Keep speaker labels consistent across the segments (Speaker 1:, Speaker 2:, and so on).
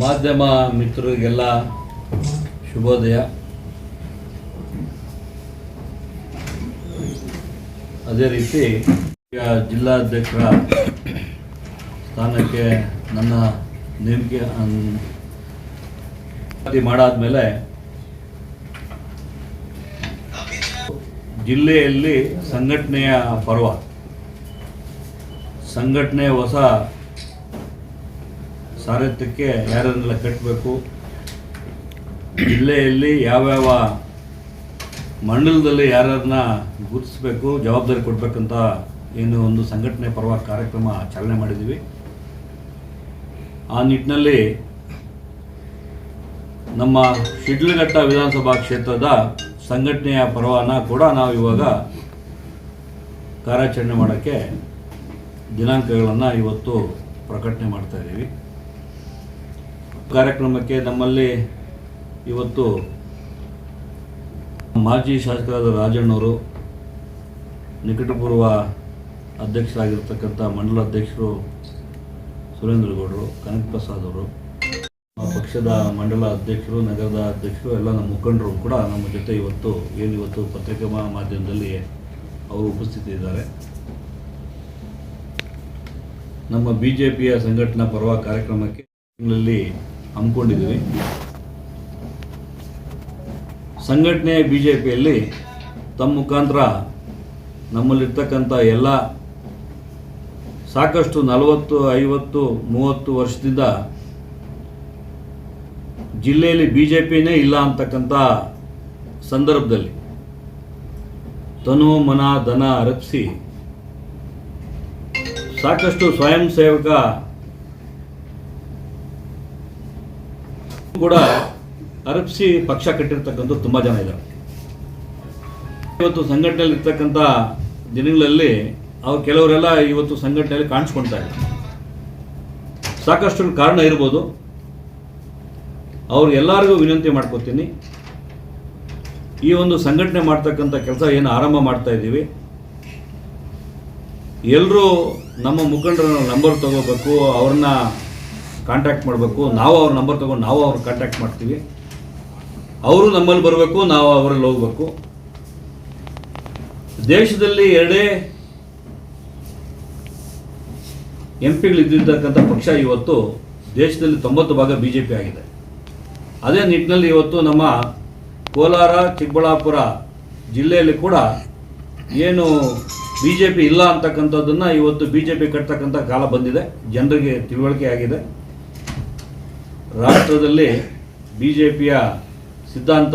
Speaker 1: ಮಾಧ್ಯಮ ಮಿತ್ರರಿಗೆಲ್ಲ ಶುಭೋದಯ. ಅದೇ ರೀತಿ ಜಿಲ್ಲಾಧ್ಯಕ್ಷರ ಸ್ಥಾನಕ್ಕೆ ನನ್ನ ನೇಮಕೆ ಮಾಡಾದ್ಮೇಲೆ ಜಿಲ್ಲೆಯಲ್ಲಿ ಸಂಘಟನೆಯ ಪರ್ವ. ಸಂಘಟನೆ ಹೊಸ ಸಾರಥ್ಯಕ್ಕೆ ಯಾರನ್ನೆಲ್ಲ ಕಟ್ಟಬೇಕು ಜಿಲ್ಲೆಯಲ್ಲಿ ಯಾವ್ಯಾವ ಮಂಡಲದಲ್ಲಿ ಯಾರನ್ನ ಗುರುತಿಸಬೇಕು, ಜವಾಬ್ದಾರಿ ಕೊಡಬೇಕಂತ ಏನು ಒಂದು ಸಂಘಟನೆ ಪರವಾಗಿ ಕಾರ್ಯಕ್ರಮ ಚಾಲನೆ ಮಾಡಿದ್ದೀವಿ. ಆ ನಿಟ್ಟಿನಲ್ಲಿ ನಮ್ಮ ಶಿಡ್ಲಘಟ್ಟ ವಿಧಾನಸಭಾ ಕ್ಷೇತ್ರದ ಸಂಘಟನೆಯ ಪರ್ವನ ಕೂಡ ನಾವು ಇವಾಗ ಕಾರ್ಯಾಚರಣೆ ಮಾಡೋಕ್ಕೆ ದಿನಾಂಕಗಳನ್ನು ಇವತ್ತು ಪ್ರಕಟಣೆ ಮಾಡ್ತಾ ಇದ್ದೀವಿ. ಕಾರ್ಯಕ್ರಮಕ್ಕೆ ನಮ್ಮಲ್ಲಿ ಇವತ್ತು ಮಾಜಿ ಶಾಸಕರಾದ ರಾಜಣ್ಣವರು, ನಿಕಟಪೂರ್ವ ಅಧ್ಯಕ್ಷರಾಗಿರ್ತಕ್ಕಂಥ ಮಂಡಲ ಅಧ್ಯಕ್ಷರು ಸುರೇಂದ್ರಗೌಡರು ಕನಕ್ ಪ್ರಸಾದ್ ಅವರು ಪಕ್ಷದ ಮಂಡಲ ಅಧ್ಯಕ್ಷರು, ನಗರದ ಅಧ್ಯಕ್ಷರು, ಎಲ್ಲ ನಮ್ಮ ಮುಖಂಡರು ಕೂಡ ನಮ್ಮ ಜೊತೆ ಇವತ್ತು, ಏನು ಇವತ್ತು ಪತ್ರಿಕಾ ಮಾಧ್ಯಮದಲ್ಲಿ ಅವರು ಉಪಸ್ಥಿತಿ ಇದ್ದಾರೆ ನಮ್ಮ ಬಿ ಜೆ ಪಿಯ ಸಂಘಟನಾ ಪರ್ವ ಕಾರ್ಯಕ್ರಮಕ್ಕೆ ತಿಂಗಳಲ್ಲಿ ಹಮ್ಮಿಕೊಂಡಿದ್ದೀವಿ ಸಂಘಟನೆ ಬಿ ಜೆ ಪಿಯಲ್ಲಿ ತಮ್ಮ ಮುಖಾಂತರ ನಮ್ಮಲ್ಲಿರ್ತಕ್ಕಂಥ ಎಲ್ಲ ಸಾಕಷ್ಟು ನಲವತ್ತು, ಐವತ್ತು, ಮೂವತ್ತು ವರ್ಷದಿಂದ ಜಿಲ್ಲೆಯಲ್ಲಿ ಬಿ ಜೆ ಪಿನೇ ಇಲ್ಲ ಅಂತಕ್ಕಂಥ ಸಂದರ್ಭದಲ್ಲಿ ತನು ಮನ, ಧನ ಅರಪಿಸಿ ಸಾಕಷ್ಟು ಸ್ವಯಂ ಸೇವಕ ಕೂಡ ಅರಪ್ಸಿ ಪಕ್ಷ ಕಟ್ಟಿರ್ತಕ್ಕಂಥ ತುಂಬ ಜನ ಇದ್ದಾರೆ. ಇವತ್ತು ಸಂಘಟನೆಯಲ್ಲಿ ಇರ್ತಕ್ಕಂಥ ದಿನಗಳಲ್ಲಿ ಅವ್ರು ಕೆಲವರೆಲ್ಲ ಇವತ್ತು ಸಂಘಟನೆಯಲ್ಲಿ ಕಾಣಿಸ್ಕೊಳ್ತಾ ಸಾಕಷ್ಟು ಕಾರಣ ಇರ್ಬೋದು. ಅವ್ರು ಎಲ್ಲರಿಗೂ ವಿನಂತಿ ಮಾಡ್ಕೋತೀನಿ. ಈ ಒಂದು ಸಂಘಟನೆ ಮಾಡ್ತಕ್ಕಂಥ ಕೆಲಸ ಏನು ಆರಂಭ ಮಾಡ್ತಾ ಇದ್ದೀವಿ. ಎಲ್ಲರೂ ನಮ್ಮ ಮುಖಂಡರ ನಂಬರ್ ತಗೋಬೇಕು, ಅವ್ರನ್ನ ಕಾಂಟ್ಯಾಕ್ಟ್ ಮಾಡಬೇಕು, ನಾವು ಅವ್ರ ನಂಬರ್ ತಗೊಂಡು ನಾವು ಅವ್ರ ಕಾಂಟ್ಯಾಕ್ಟ್ ಮಾಡ್ತೀವಿ. ಅವರು ನಮ್ಮಲ್ಲಿ ಬರಬೇಕು, ನಾವು ಅವರಲ್ಲಿ ಹೋಗಬೇಕು. ದೇಶದಲ್ಲಿ ಎರಡೇ ಎಂ ಪಿಗಳು ಇದ್ದಿರ್ತಕ್ಕಂಥ ಪಕ್ಷ ಇವತ್ತು ದೇಶದಲ್ಲಿ ತೊಂಬತ್ತು ಭಾಗ ಬಿ ಜೆ ಪಿ ಆಗಿದೆ. ಅದೇ ನಿಟ್ಟಿನಲ್ಲಿ ಇವತ್ತು ನಮ್ಮ ಕೋಲಾರ, ಚಿಕ್ಕಬಳ್ಳಾಪುರ ಜಿಲ್ಲೆಯಲ್ಲಿ ಕೂಡ ಏನು ಬಿ ಜೆ ಪಿ ಇಲ್ಲ ಅಂತಕ್ಕಂಥದ್ದನ್ನು ಇವತ್ತು ಬಿ ಜೆ ಪಿ ಕಟ್ತಕ್ಕಂಥ ಕಾಲ ಬಂದಿದೆ. ಜನರಿಗೆ ತಿಳುವಳಿಕೆ ಆಗಿದೆ. ರಾಷ್ಟ್ರದಲ್ಲಿ ಬಿ ಜೆ ಪಿಯ ಸಿದ್ಧಾಂತ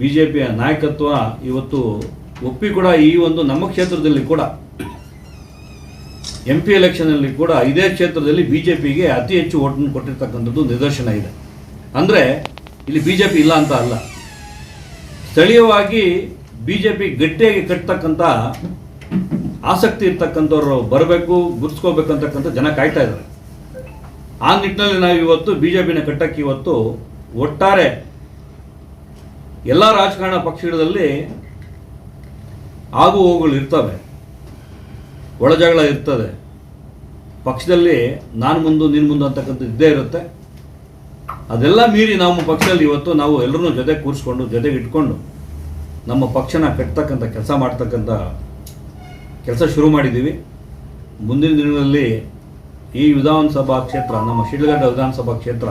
Speaker 1: ಬಿ ಜೆ ಪಿಯ ನಾಯಕತ್ವ ಇವತ್ತು ಒಪ್ಪಿ ಕೂಡ ಈ ಒಂದು ನಮ್ಮ ಕ್ಷೇತ್ರದಲ್ಲಿ ಕೂಡ ಎಂ ಪಿ ಎಲೆಕ್ಷನಲ್ಲಿ ಕೂಡ ಇದೇ ಕ್ಷೇತ್ರದಲ್ಲಿ ಬಿ ಜೆ ಪಿಗೆ ಅತಿ ಹೆಚ್ಚು ಓಟನ್ನು ಕೊಟ್ಟಿರ್ತಕ್ಕಂಥದ್ದು ನಿದರ್ಶನ ಇದೆ. ಅಂದರೆ ಇಲ್ಲಿ ಬಿ ಜೆ ಪಿ ಇಲ್ಲ ಅಂತ ಅಲ್ಲ. ಸ್ಥಳೀಯವಾಗಿ ಬಿ ಜೆ ಪಿ ಗಟ್ಟಿಯಾಗಿ ಕಟ್ತಕ್ಕಂಥ ಆಸಕ್ತಿ ಇರ್ತಕ್ಕಂಥವ್ರು ಬರಬೇಕು, ಗುರ್ಸ್ಕೋಬೇಕಂತಕ್ಕಂಥ ಜನ ಕಾಯ್ತಾ ಇದ್ದಾರೆ. ಆ ನಿಟ್ಟಿನಲ್ಲಿ ನಾವು ಇವತ್ತು ಬಿ ಜೆ ಪಿನ ಕಟ್ಟಕ್ಕೆ ಇವತ್ತು ಒಟ್ಟಾರೆ ಎಲ್ಲ ರಾಜಕಾರಣ ಪಕ್ಷಗಳಲ್ಲಿ ಆಗು ಹೋಗುಗಳು ಇರ್ತವೆ. ಒಳಜಗಳ ಇರ್ತದೆ. ಪಕ್ಷದಲ್ಲಿ ನಾನು ಮುಂದು, ನೀನು ಮುಂದೆ ಅಂತಕ್ಕಂಥ ಇದ್ದೇ ಇರುತ್ತೆ. ಅದೆಲ್ಲ ಮೀರಿ ನಮ್ಮ ಪಕ್ಷದಲ್ಲಿ ಇವತ್ತು ನಾವು ಎಲ್ಲರೂ ಜೊತೆ ಕೂರಿಸ್ಕೊಂಡು, ಜೊತೆಗೆ ಇಟ್ಕೊಂಡು ನಮ್ಮ ಪಕ್ಷನ ಕಟ್ತಕ್ಕಂಥ ಕೆಲಸ ಮಾಡ್ತಕ್ಕಂಥ ಕೆಲಸ ಶುರು ಮಾಡಿದ್ದೀವಿ. ಮುಂದಿನ ದಿನಗಳಲ್ಲಿ ಈ ವಿಧಾನಸಭಾ ಕ್ಷೇತ್ರ, ನಮ್ಮ ಶಿಡ್ಲಘಟ್ಟ ವಿಧಾನಸಭಾ ಕ್ಷೇತ್ರ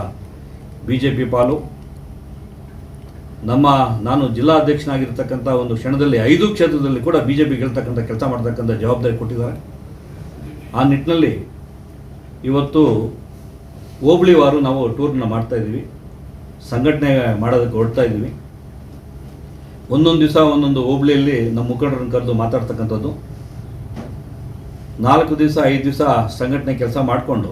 Speaker 1: ಬಿ ಜೆ ಪಿ ಪಾಲು. ನಮ್ಮ ನಾನು ಜಿಲ್ಲಾಧ್ಯಕ್ಷನಾಗಿರ್ತಕ್ಕಂಥ ಒಂದು ಕ್ಷಣದಲ್ಲಿ ಐದು ಕ್ಷೇತ್ರದಲ್ಲಿ ಕೂಡ ಬಿ ಜೆ ಪಿ ಗೆಲ್ತಕ್ಕಂಥ ಕೆಲಸ ಮಾಡ್ತಕ್ಕಂಥ ಜವಾಬ್ದಾರಿ ಕೊಟ್ಟಿದ್ದಾರೆ. ಆ ನಿಟ್ಟಿನಲ್ಲಿ ಇವತ್ತು ಹೋಬಳಿವಾರು ನಾವು ಟೂರ್ನ ಮಾಡ್ತಾ ಇದ್ದೀವಿ. ಸಂಘಟನೆ ಮಾಡೋದಕ್ಕೆ ಹೊರಡ್ತಾ ಇದ್ದೀವಿ. ಒಂದೊಂದು ದಿವಸ ಒಂದೊಂದು ಹೋಬಳಿಯಲ್ಲಿ ನಮ್ಮ ಮುಖಂಡರನ್ನು ಕರೆದು ಮಾತಾಡ್ತಕ್ಕಂಥದ್ದು. ನಾಲ್ಕು ದಿವಸ, ಐದು ದಿವಸ ಸಂಘಟನೆ ಕೆಲಸ ಮಾಡಿಕೊಂಡು,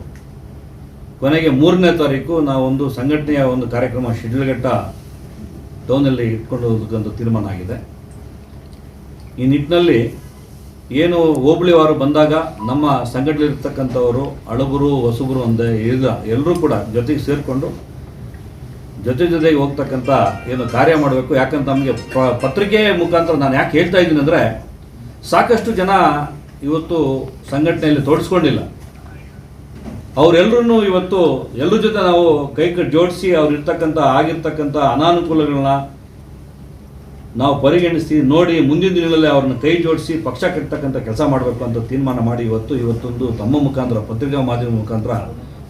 Speaker 1: ಕೊನೆಗೆ ಮೂರನೇ ತಾರೀಕು ನಾವೊಂದು ಸಂಘಟನೆಯ ಒಂದು ಕಾರ್ಯಕ್ರಮ ಶಿಡ್ಲಘಟ್ಟ ಟೌನಲ್ಲಿ ಇಟ್ಕೊಂಡು ಹೋಗೋದಕ್ಕೊಂದು ತೀರ್ಮಾನ ಆಗಿದೆ. ಈ ನಿಟ್ಟಿನಲ್ಲಿ ಏನು ಹೋಬಳಿವಾರು ಬಂದಾಗ ನಮ್ಮ ಸಂಘಟನೆಯಲ್ಲಿರ್ತಕ್ಕಂಥವರು ಹಳಬರು ಹೊಸಬರು ಒಂದೇ ಈಗ ಎಲ್ಲರೂ ಕೂಡ ಜೊತೆಗೆ ಸೇರಿಕೊಂಡು, ಜೊತೆ ಜೊತೆಗೆ ಹೋಗ್ತಕ್ಕಂಥ ಏನು ಕಾರ್ಯ ಮಾಡಬೇಕು, ಯಾಕಂತ ನಮಗೆ ಪತ್ರಿಕೆ ಮುಖಾಂತರ ನಾನು ಯಾಕೆ ಹೇಳ್ತಾ ಇದ್ದೀನಿ ಅಂದರೆ ಸಾಕಷ್ಟು ಜನ ಇವತ್ತು ಸಂಘಟನೆಯಲ್ಲಿ ತೊಡಸ್ಕೊಂಡಿಲ್ಲ ಅವರೆಲ್ಲರೂ ಇವತ್ತು ಎಲ್ಲರ ಜೊತೆ ನಾವು ಕೈ ಜೋಡಿಸಿ ಅವ್ರಿರ್ತಕ್ಕಂಥ, ಆಗಿರ್ತಕ್ಕಂಥ ಅನಾನುಕೂಲಗಳನ್ನ ನಾವು ಪರಿಗಣಿಸಿ ನೋಡಿ ಮುಂದಿನ ದಿನಗಳಲ್ಲಿ ಅವ್ರನ್ನ ಕೈ ಜೋಡಿಸಿ ಪಕ್ಷ ಕಟ್ಟತಕ್ಕಂಥ ಕೆಲಸ ಮಾಡಬೇಕು ಅಂತ ತೀರ್ಮಾನ ಮಾಡಿ ಇವತ್ತು, ಇವತ್ತೊಂದು ತಮ್ಮ ಮುಖಾಂತರ, ಪತ್ರಿಕಾ ಮಾಧ್ಯಮ ಮುಖಾಂತರ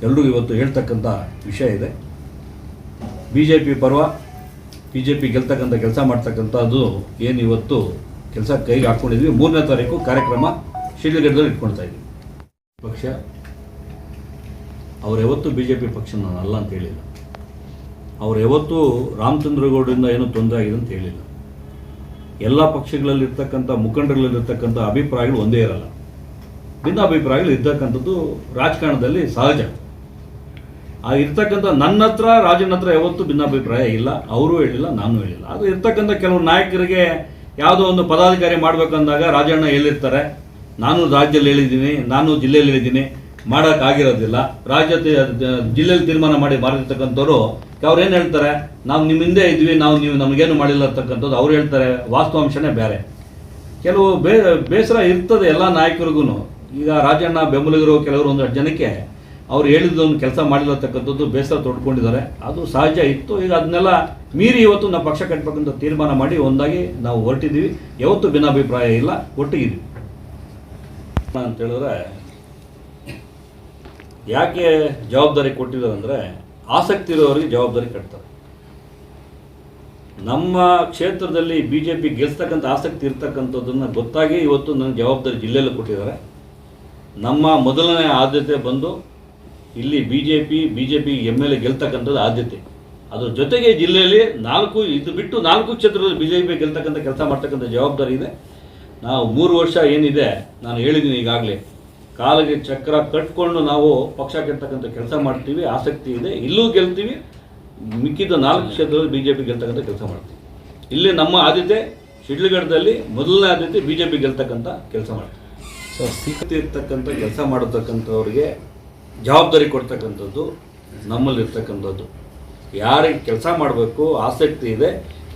Speaker 1: ಎಲ್ಲರೂ ಇವತ್ತು ಹೇಳ್ತಕ್ಕಂಥ ವಿಷಯ ಇದೆ. ಬಿ ಜೆ ಪಿ ಪರ್ವ ಬಿ ಜೆ ಪಿ ಗೆಲ್ತಕ್ಕಂಥ ಕೆಲಸ ಮಾಡ್ತಕ್ಕಂಥದ್ದು ಏನು ಇವತ್ತು ಕೆಲಸ ಕೈಗೆ ಹಾಕ್ಕೊಂಡಿದ್ವಿ ಮೂರನೇ ತಾರೀಕು ಕಾರ್ಯಕ್ರಮ. ಶಿಡ್ಲಘಟ್ಟದಲ್ಲಿ ಇಟ್ಕೊಳ್ತಾ ಇದ್ದೀವಿ ಪಕ್ಷ, ಅವ್ರು ಯಾವತ್ತೂ ಬಿ ಜೆ ಪಿ ಪಕ್ಷ ನಾನು ಅಲ್ಲ ಅಂತ ಹೇಳಿಲ್ಲ. ಅವ್ರು ಯಾವತ್ತೂ ರಾಮಚಂದ್ರಗೌಡರಿಂದ ಏನೂ ತೊಂದರೆ ಆಗಿದೆ ಅಂತ ಹೇಳಿಲ್ಲ. ಎಲ್ಲ ಪಕ್ಷಗಳಲ್ಲಿರ್ತಕ್ಕಂಥ, ಮುಖಂಡರಲ್ಲಿರ್ತಕ್ಕಂಥ ಅಭಿಪ್ರಾಯಗಳು ಒಂದೇ ಇರಲ್ಲ. ಭಿನ್ನ ಅಭಿಪ್ರಾಯಗಳು ಇರ್ತಕ್ಕಂಥದ್ದು ರಾಜಕಾರಣದಲ್ಲಿ ಸಹಜ. ಆ ಇರ್ತಕ್ಕಂಥ ನನ್ನ ಹತ್ರ, ರಾಜನ ಹತ್ರ ಯಾವತ್ತೂ ಭಿನ್ನಾಭಿಪ್ರಾಯ ಇಲ್ಲ. ಅವರು ಹೇಳಿಲ್ಲ, ನಾನು ಹೇಳಿಲ್ಲ. ಅದು ಇರ್ತಕ್ಕಂಥ ಕೆಲವು ನಾಯಕರಿಗೆ ಯಾವುದೋ ಒಂದು ಪದಾಧಿಕಾರಿ ಮಾಡಬೇಕಂದಾಗ ರಾಜಣ್ಣ ಹೇಳಿರ್ತಾರೆ ನಾನು ರಾಜ್ಯದಲ್ಲಿ ಹೇಳಿದ್ದೀನಿ, ನಾನು ಜಿಲ್ಲೆಯಲ್ಲಿ ಹೇಳಿದ್ದೀನಿ ಮಾಡೋಕ್ಕಾಗಿರೋದಿಲ್ಲ ರಾಜ್ಯ ಜಿಲ್ಲೆಯಲ್ಲಿ ತೀರ್ಮಾನ ಮಾಡಿ ಮಾಡಿರ್ತಕ್ಕಂಥವ್ರು, ಅವ್ರು ಏನು ಹೇಳ್ತಾರೆ? ನಾವು ನಿಮ್ಮ ಹಿಂದೆ ಇದ್ವಿ, ನಾವು ನೀವು ನಮಗೇನು ಮಾಡಿಲ್ಲ ಅಂತಕ್ಕಂಥದ್ದು ಅವ್ರು ಹೇಳ್ತಾರೆ, ವಾಸ್ತವಾಂಶನೇ ಬೇರೆ. ಕೆಲವು ಬೇ, ಬೇಸರ ಇರ್ತದೆ ಎಲ್ಲ ನಾಯಕರಿಗೂ ಈಗ ರಾಜಣ್ಣ ಬೆಂಬಲಿಗರು ಕೆಲವರು ಒಂದು ಜನಕ್ಕೆ ಅವ್ರು ಹೇಳಿದ್ದೊಂದು ಕೆಲಸ ಮಾಡಿಲ್ಲ ಅಂತಕ್ಕಂಥದ್ದು ಬೇಸರ ತೊಡ್ಕೊಂಡಿದ್ದಾರೆ. ಅದು ಸಹಜ ಇತ್ತು. ಈಗ ಅದನ್ನೆಲ್ಲ ಮೀರಿ ಇವತ್ತು ನಾವು ಪಕ್ಷ ಕಟ್ಟಬೇಕಂತ ತೀರ್ಮಾನ ಮಾಡಿ ಒಂದಾಗಿ ನಾವು ಹೊರಟಿದ್ದೀವಿ. ಯಾವತ್ತೂ ಭಿನ್ನಾಭಿಪ್ರಾಯ ಇಲ್ಲ, ಒಟ್ಟಿಗಿದ್ದೀವಿ. ಅಂತ ಹೇಳಿದ್ರೆ, ಯಾಕೆ ಜವಾಬ್ದಾರಿ ಕೊಟ್ಟಿದ್ದಾರೆ ಅಂದರೆ, ಆಸಕ್ತಿ ಇರೋರಿಗೆ ಜವಾಬ್ದಾರಿ ಕಟ್ತಾರೆ. ನಮ್ಮ ಕ್ಷೇತ್ರದಲ್ಲಿ ಬಿ ಜೆ ಪಿ ಗೆಲ್ಸ್ತಕ್ಕಂಥ ಆಸಕ್ತಿ ಇರ್ತಕ್ಕಂಥದ್ದನ್ನು ಗೊತ್ತಾಗಿ ಇವತ್ತು ನನಗೆ ಜವಾಬ್ದಾರಿ ಜಿಲ್ಲೆಯಲ್ಲೂ ಕೊಟ್ಟಿದ್ದಾರೆ. ನಮ್ಮ ಮೊದಲನೇ ಆದ್ಯತೆ ಬಂದು ಇಲ್ಲಿ B J P B J P M L A ಗೆಲ್ತಕ್ಕಂಥದ್ದು ಆದ್ಯತೆ. ಅದ್ರ ಜೊತೆಗೆ ಜಿಲ್ಲೆಯಲ್ಲಿ ನಾಲ್ಕು, ಇದು ಬಿಟ್ಟು ನಾಲ್ಕು ಕ್ಷೇತ್ರದಲ್ಲಿ ಬಿ ಜೆ ಪಿ ಗೆಲ್ತಕ್ಕಂಥ ಕೆಲಸ ಮಾಡ್ತಕ್ಕಂಥ ಜವಾಬ್ದಾರಿ ಇದೆ. ನಾವು ಮೂರು ವರ್ಷ ಏನಿದೆ, ನಾನು ಹೇಳಿದ್ದೀನಿ ಈಗಾಗಲೇ. ಕಾಲಿಗೆ ಚಕ್ರ ಕಟ್ಕೊಂಡು ನಾವು ಪಕ್ಷ ಕೆಡ್ತಕ್ಕಂಥ ಕೆಲಸ ಮಾಡ್ತೀವಿ, ಆಸಕ್ತಿ ಇದೆ. ಇಲ್ಲೂ ಗೆಲ್ತೀವಿ, ಮಿಕ್ಕಿದ ನಾಲ್ಕು ಕ್ಷೇತ್ರದಲ್ಲಿ ಬಿ ಜೆ ಪಿ ಗೆಲ್ತಕ್ಕಂಥ ಕೆಲಸ ಮಾಡ್ತೀವಿ. ಇಲ್ಲಿ ನಮ್ಮ ಆದ್ಯತೆ, ಶಿಡ್ಲಘಟ್ಟದಲ್ಲಿ ಮೊದಲನೇ ಆದ್ಯತೆ ಬಿ ಜೆ ಪಿ ಗೆಲ್ತಕ್ಕಂಥ ಕೆಲಸ ಮಾಡ್ತೀವಿ.
Speaker 2: ಸೊ ಸಿ
Speaker 1: ಆಸಕ್ತಿ ಇರ್ತಕ್ಕಂಥ ಕೆಲಸ ಮಾಡತಕ್ಕಂಥವ್ರಿಗೆ ಜವಾಬ್ದಾರಿ ಕೊಡ್ತಕ್ಕಂಥದ್ದು, ನಮ್ಮಲ್ಲಿರ್ತಕ್ಕಂಥದ್ದು. ಯಾರಿಗೆ ಕೆಲಸ ಮಾಡಬೇಕು, ಆಸಕ್ತಿ ಇದೆ